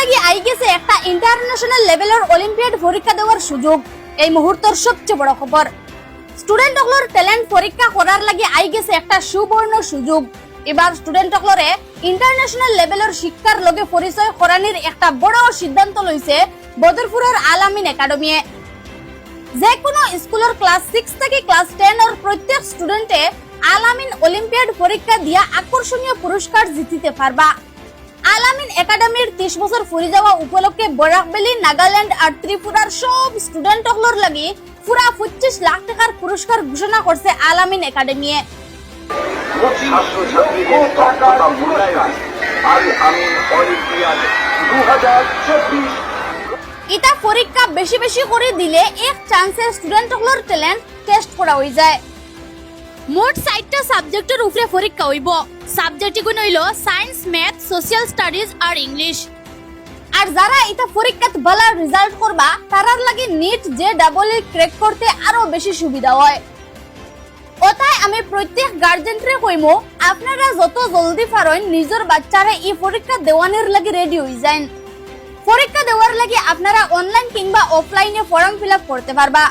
লাগি আই গেছে একটা ইন্টারন্যাশনাল লেভেলের অলিম্পিয়াড পরীক্ষা দেওয়ার সুযোগ। এই মুহূর্তের সবচেয়ে বড় খবর স্টুডেন্ট হকলর ট্যালেন্ট পরীক্ষা করার লাগি আই গেছে একটা সুবর্ণ সুযোগ। এবার স্টুডেন্ট হকলরে ইন্টারন্যাশনাল লেভেলের শিক্ষার লগে পরিচয় করানির একটা বড় সিদ্ধান্ত লইছে বদরপুরের আলামিন একাডেমিয়ে। যে কোনো স্কুলের ক্লাস সিক্স থেকে ক্লাস টেন এর প্রত্যেক স্টুডেন্টে আলামিন অলিম্পিয়াড পরীক্ষা দিয়া আকর্ষণীয় পুরস্কার জিতিতে পারবা আলামিন একাডেমির ত্রিশ বছর ফুরি যাওয়া উপলক্ষে বরাকবেলি নাগাল্যান্ড আর ত্রিপুরার সব স্টুডেন্ট হকলর লাগি পুরা পঁচিশ লাখ টাকার পুরস্কার ঘোষণা করছে আলামিন একাডেমিয়ে। ইটা পরীক্ষা বেশি বেশি করে দিলে এক চান্সে স্টুডেন্ট হকলর ট্যালেন্ট টেস্ট করা হয়ে যায়। মোট সাইটটা সাবজেক্টের উপরে পরীক্ষা হইব। সাবজেক্ট গুণ হইল সায়েন্স, ম্যাথ, সোশ্যাল স্টাডিজ আর ইংলিশ। আর যারা এটা পরীক্ষাত ভালো রেজাল্ট করবা, তারার লাগি নিট যে ডাবল ক্র্যাক করতে আরও বেশি সুবিধা হয়। ওটাই আমি প্রত্যেক গার্জেনরে কইমো, আপনারা যত জলদি পারেন নিজের বাচ্চারা এই পরীক্ষা দেওয়ানের লাগি রেডি হয়ে যান। পরীক্ষা দেওয়ার লাগি আপনারা অনলাইন কিংবা অফলাইনে ফর্ম ফিল করতে পারবা।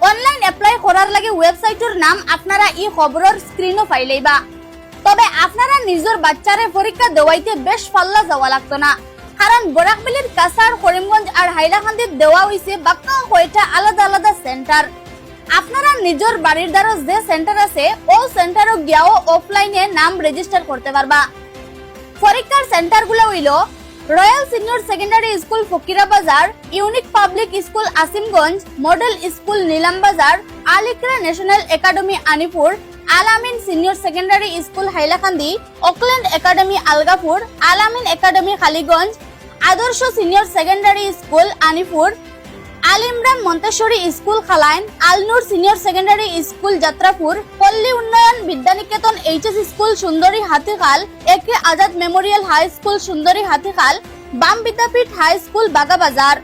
অনলাইন অ্যাপ্লাই করার লাগে ওয়েবসাইটের নাম আপনারা এই খবরের স্ক্রিনও পাইলেইবা তবে আপনারা নিজের বাচ্চারে পরীক্ষা দেওয়াইতে বেশ পাল্লা যাওয়া লাগতো না। কারণ বরাকবেলির কাছাড় করিমগঞ্জ আর হাইলাকান্দির দেওয়া হয়েছে বাক্কা কয়টা আলাদা আলাদা সেন্টার আপনারা নিজের বাড়ির দ্বারা যে সেন্টার আছে ও সেন্টারও গিয়াও অফলাইনে নাম রেজিস্টার করতে পারবা পরীক্ষার সেন্টারগুলো হইল royal senior secondary school Fakira Bazar unique public school Asimganj model school Nilam Bazar Alikara national academy Anipur Alamin senior secondary school Hailakandi Auckland academy Algapur Alamin academy Khaliganj Adarsha senior secondary school Anipur Al Imran Montessori school Khalain Alnoor senior secondary school Jatrapur, Palli Unnayan Vidyaniketan HS school Sundari Hatikhal A K Azad memorial high school Sundari Hatikhal Bam Vidyapith high school Bagbazar.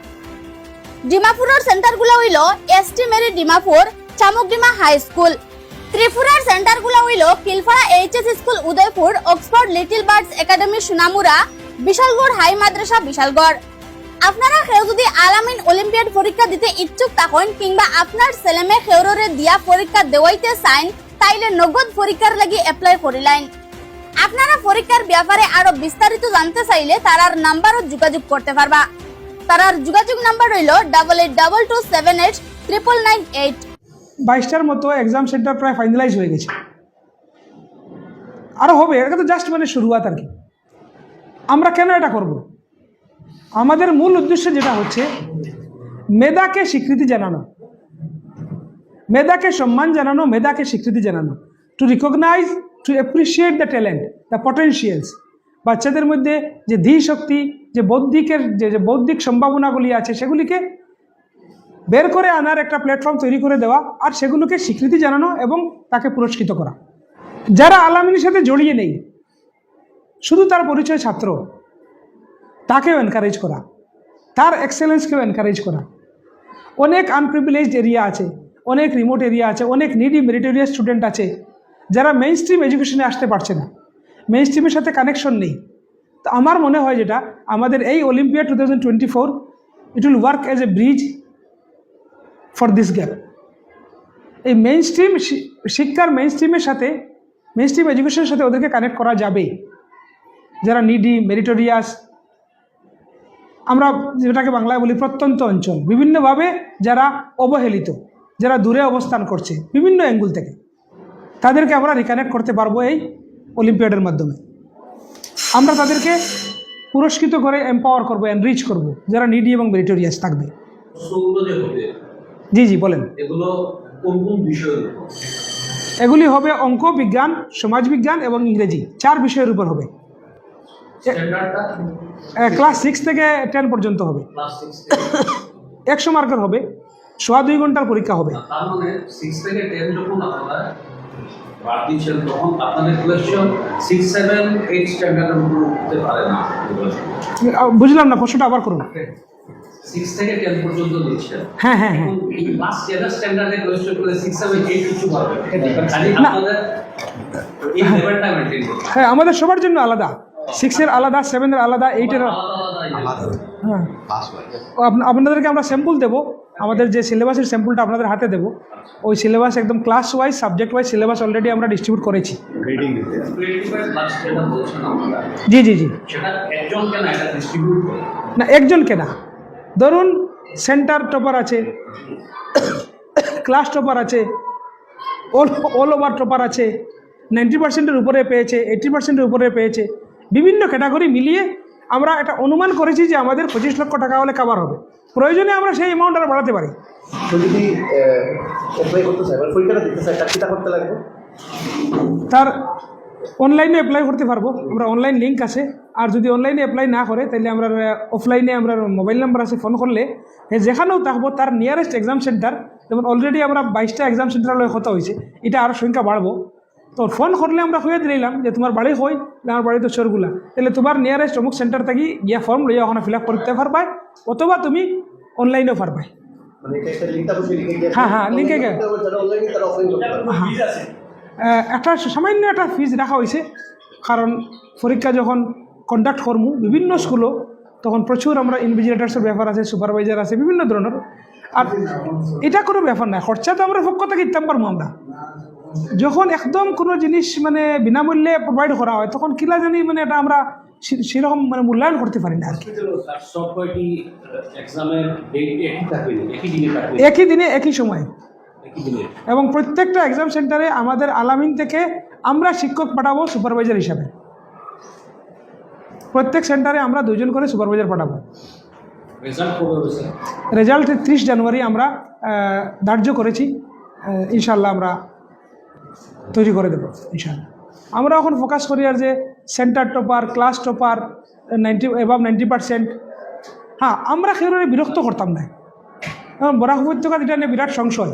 ডিমাপুরের সেন্টারগুলো হইল ST Mary Dimapur, Chumukdima high school. ত্রিপুরার সেন্টারগুলো হইল Kilpara HS school Udaipur, Oxford little birds academy Sonamura, Bishalgarh high Madrasa Bishalgarh. আপনারা কেউ যদি আলামিন অলিম্পিয়াড পরীক্ষা দিতে ইচ্ছুক থাকেন কিংবা আপনার ছেলেমেয়ে খেউরে দিয়া পরীক্ষা দেওয়াইতে চান তাইলে নগদ পরীক্ষার লাগি অ্যাপ্লাই করিলেন আপনারা পরীক্ষার ব্যাপারে আরও বিস্তারিত জানতে চাইলে তারার নাম্বারও যোগাযোগ করতে পারবা তারার যোগাযোগ নাম্বার হইল double eight double two seven eight triple nine eight বাইশটার মতো এক্সাম সেন্টার প্রায় ফাইনালাইজ হয়ে গেছে। আরও হবে এটা তো জাস্ট মানে শুরুয়াত আর কি। আমরা কেন এটা করব? আমাদের মূল উদ্দেশ্য যেটা হচ্ছে মেধাকে স্বীকৃতি জানানো। মেধাকে সম্মান জানানো, মেধাকে স্বীকৃতি জানানো। To recognise to appreciate the talent the potentials বাচ্চাদের মধ্যে যে ধী শক্তি, যে বৌদ্ধিকের, যে যে বৌদ্ধিক সম্ভাবনাগুলি আছে, সেগুলিকে বের করে আনার একটা প্ল্যাটফর্ম তৈরি করে দেওয়া আর সেগুলোকে স্বীকৃতি জানানো এবং তাকে পুরস্কৃত করা। যারা আলামিনের সাথে জড়িয়ে নেই, শুধু তার পরিচয় ছাত্র তাকেও এনকারেজ করা। তার এক্সেলেন্সকেও এনকারেজ করা। অনেক আনপ্রিভিলেজড এরিয়া আছে, অনেক রিমোট এরিয়া আছে, অনেক নিডি মেরিটোরিয়াস স্টুডেন্ট আছে, যারা মেইন স্ট্রিম এডুকেশনে আসতে পারছে না। মেইন স্ট্রিমের সাথে কানেকশন নেই। তো আমার মনে হয় যেটা, আমাদের এই Olympiad two thousand twenty four it will work as a bridge for this gap এই মেইন স্ট্রিম শিক্ষার মেইন স্ট্রিমের সাথে মেইন স্ট্রিম এডুকেশনের সাথে ওদেরকে কানেক্ট করা যাবে। যারা নিডি মেরিটোরিয়াস আমরা যেটাকে বাংলায় বলি প্রত্যন্ত অঞ্চল বিভিন্নভাবে যারা অবহেলিত যারা দূরে অবস্থান করছে বিভিন্ন অ্যাঙ্গুল থেকে। তাদেরকে আমরা রিকানেক্ট করতে পারব এই অলিম্পিয়াডের মাধ্যমে। আমরা তাদেরকে পুরস্কৃত করে এম্পাওয়ার করব এনরিচ করব যারা নিডি এবং মেরিটোরিয়াস থাকবে। জি জি বলেন। এগুলো কোন কোন বিষয়ের এগুলি হবে অঙ্ক বিজ্ঞান সমাজবিজ্ঞান এবং ইংরেজি চার বিষয়ের উপর হবে। ক্লাস সিক্স থেকে টেন পর্যন্ত হবে। একশো মার্কের হবে সোয়া দুই ঘণ্টার পরীক্ষা হবে। মানে বুঝলাম না প্রশ্নটা আবার করুন। থেকে পর্যন্ত হ্যাঁ হ্যাঁ হ্যাঁ। স্ট্যান্ডার্ডে কিছু না। হ্যাঁ আমাদের সবার জন্য আলাদা। সিক্সের আলাদা সেভেনের আলাদা এইটের হ্যাঁ। আপনাদেরকে আমরা স্যাম্পল দেবো। আমাদের যে সিলেবাসের স্যাম্পলটা আপনাদের হাতে দেবো। ওই সিলেবাস একদম class wise subject wise syllabus already আমরা ডিস্ট্রিবিউট করেছি জি জি জি। না একজন ডিস্ট্রিবিউট করে? না একজনকে না ধরুন সেন্টার টপার আছে ক্লাস টপার আছে অল অল ওভার টপার আছে নাইনটি পার্সেন্টের উপরে পেয়েছে এইটি পার্সেন্টের উপরে পেয়েছে বিভিন্ন ক্যাটাগরি মিলিয়ে আমরা এটা অনুমান করেছি যে আমাদের পঁচিশ লক্ষ টাকা হলে কাভার হবে। প্রয়োজনে আমরা সেই অ্যামাউন্ট আর বাড়াতে পারি। যদি অ্যাপ্লাই করতে চাই পরীক্ষাটা দিতে চাই তার করতে লাগবে? তার অনলাইনে অ্যাপ্লাই করতে পারব। আমরা অনলাইন লিঙ্ক আছে। আর যদি অনলাইনে অ্যাপ্লাই না করে তাহলে আমরা অফলাইনে আমরা মোবাইল নাম্বার আছে ফোন করলে যেখানেও থাকব তার নিয়ারেস্ট এক্সাম সেন্টার যেমন অলরেডি আমরা বাইশটা এক্সাম সেন্টার কথা হয়েছে এটা আরও সংখ্যা বাড়বো। তো ফোন করলে আমরা হয়ে দিলাম যে তোমার বাড়ি হই আমার বাড়িতে চোরগুলা। তাহলে তোমার নিয়ারেস্ট অমুক সেন্টার থাকি গিয়া ফর্ম লইয়া ওখানে ফিল আপ করতে পারবাই অথবা তুমি অনলাইনেও পারবাই। মানে হ্যাঁ, হ্যাঁ, লিঙ্কে পারবে। হ্যাঁ একটা সামান্য একটা ফিজ রাখা হয়েছে কারণ পরীক্ষা যখন কন্ডাক্ট করমু বিভিন্ন স্কুলও তখন প্রচুর আমরা ইনভিজিলেটার্সের ব্যাপার আছে সুপারভাইজার আছে বিভিন্ন ধরনের। আর এটা কোনো ব্যাপার না খরচা তো আমরা পক্ষ থেকে দিতাম পারব আমরা। যখন একদম কোনো জিনিস মানে বিনামূল্যে প্রোভাইড করা হয় তখন কিলা জানি মানে এটা আমরা সেরকম মানে মূল্যায়ন করতে পারি না একই দিনে একই সময়। এবং প্রত্যেকটা এক্সাম সেন্টারে আমাদের আলামিন থেকে আমরা শিক্ষক পাঠাবো সুপারভাইজার হিসাবে। প্রত্যেক সেন্টারে আমরা দুজন করে সুপারভাইজার পাঠাবো। রেজাল্ট ত্রিশ জানুয়ারি আমরা ধার্য করেছি। ইনশাল্লাহ আমরা তৈরি করে দেবো ইনশাল্লাহ আমরা এখন ফোকাস করি আর যে centre topper class topper ninety above ninety percent হ্যাঁ আমরা সেভাবে বিরক্ত করতাম না। এখন বরাক উপত্যকাত এটা নিয়ে বিরাট সংশয়।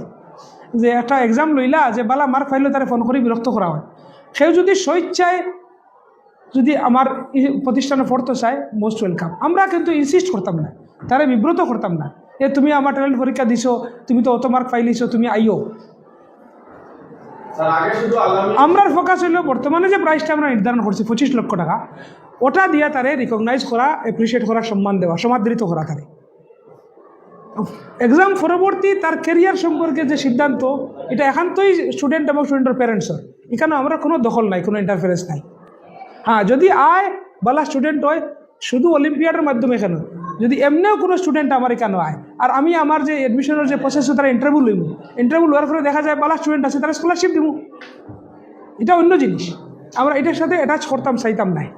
যে একটা এক্সাম লইলা যে বালা মার্ক ফাইলে তারা ফোন করে বিরক্ত করা হয়। সেও যদি স্বেচ্ছায় যদি আমার প্রতিষ্ঠানে পড়তে চায় মোস্ট ওয়েলকাম আমরা কিন্তু ইনসিস্ট করতাম না, তারা বিব্রত করতাম না। এ তুমি আমার ট্যালেন্ট পরীক্ষা দিছো, তুমি তো অত মার্ক পাইলিছো তুমি আইও আমরার ফোকাস হইল বর্তমানে যে প্রাইসটা আমরা নির্ধারণ করছি, পঁচিশ লক্ষ টাকা, ওটা দিয়ে তারে রিকগনাইজ করা অ্যাপ্রিসিয়েট করা, সম্মান দেওয়া, সমাদৃত করা তারে। এক্সাম পরবর্তী তার কেরিয়ার সম্পর্কে যে সিদ্ধান্ত, এটা একান্তই স্টুডেন্ট এবং স্টুডেন্টের প্যারেন্টসের এখানে আমরা কোনো দখল নাই, কোনো ইন্টারফারেন্স নাই। হ্যাঁ যদি আয় বালা স্টুডেন্ট হয়, শুধু অলিম্পিয়াডের মাধ্যমে কেন? যদি এমনিও কোনো স্টুডেন্ট আমার কেন আয়, আর আমি আমার যে এডমিশনের যে প্রসেস তারা ইন্টারভিউ লইব ইন্টারভিউ লওয়ার পরে দেখা যায় বালা স্টুডেন্ট আছে, তারা স্কলারশিপ দিব এটা অন্য জিনিস। আমরা এটার সাথে অ্যাটাচ করতাম, চাইতাম নাই।